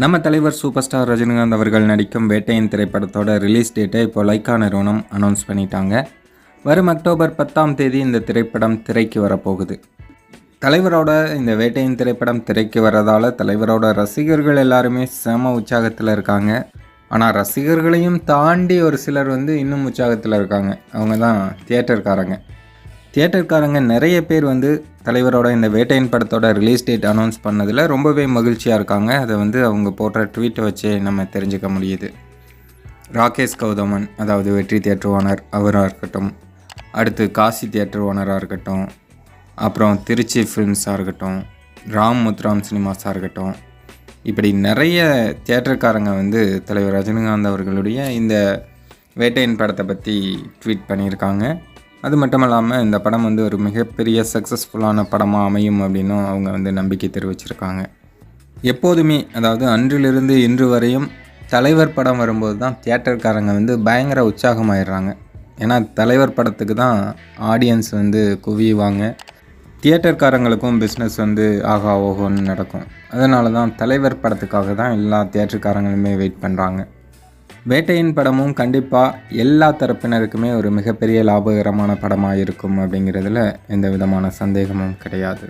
நம்ம தலைவர் super star Rajinikanth அவர்கள் நடிக்கும் வேட்டையின் திரைப்படத்தோட ரிலீஸ் டேட்டை இப்போ லைக்கா நிறுவனம் அனௌன்ஸ் பண்ணிட்டாங்க. வரும் அக்டோபர் பத்தாம் தேதி இந்த திரைப்படம் திரைக்கு வரப்போகுது. தலைவரோட இந்த வேட்டையின் திரைப்படம் திரைக்கு வரதால் தலைவரோட ரசிகர்கள் எல்லாருமே செம உற்சாகத்தில் இருக்காங்க. ஆனால் ரசிகர்களையும் தாண்டி ஒரு சிலர் வந்து இன்னும் உற்சாகத்தில் இருக்காங்க. அவங்க தான் தியேட்டர்காரங்க தியேட்டர்காரங்க நிறைய பேர் வந்து தலைவரோட இந்த வேட்டையின் படத்தோட ரிலீஸ் டேட் அனௌன்ஸ் பண்ணதில் ரொம்பவே மகிழ்ச்சியாக இருக்காங்க. அதை வந்து அவங்க போடுற ட்வீட்டை வச்சு நம்ம தெரிஞ்சுக்க முடியுது. ராகேஷ் கௌதமன் அதாவது வெற்றி தியேட்டர் ஓனர் அவராக இருக்கட்டும் அடுத்து காசி தியேட்டர் ஓனராக இருக்கட்டும் அப்புறம் திருச்சி ஃபிலிம்ஸாக இருக்கட்டும் ராம் முத்ராம் சினிமாஸாக இருக்கட்டும் இப்படி நிறைய தியேட்டர்காரங்க வந்து தலைவர் ரஜினிகாந்த் அவர்களுடைய இந்த வேட்டையின் படத்தை பற்றி ட்வீட் பண்ணியிருக்காங்க. அது மட்டும் இல்லாமல் இந்த படம் வந்து ஒரு மிகப்பெரிய சக்ஸஸ்ஃபுல்லான படமாக அமையும் அப்படின்னும் அவங்க வந்து நம்பிக்கை தெரிவிச்சிருக்காங்க. எப்போதுமே அதாவது அன்றிலிருந்து இன்று வரையும் தலைவர் படம் வரும்போது தான் தியேட்டர்காரங்க வந்து பயங்கர உற்சாகமாயிடுறாங்க. ஏன்னா தலைவர் படத்துக்கு தான் ஆடியன்ஸ் வந்து குவியுவாங்க தியேட்டர்காரங்களுக்கும் பிஸ்னஸ் வந்து ஆகா ஓஹோன்னு நடக்கும். அதனால தான் தலைவர் படத்துக்காக தான் எல்லா தியேட்டர்காரங்களுமே வெயிட் பண்ணுறாங்க வேட்டையின் படமும் கண்டிப்பாக எல்லா தரப்பினருக்குமே ஒரு மிகப்பெரிய லாபகரமான படமாக இருக்கும் அப்படிங்கிறதுல எந்த விதமான சந்தேகமும் கிடையாது.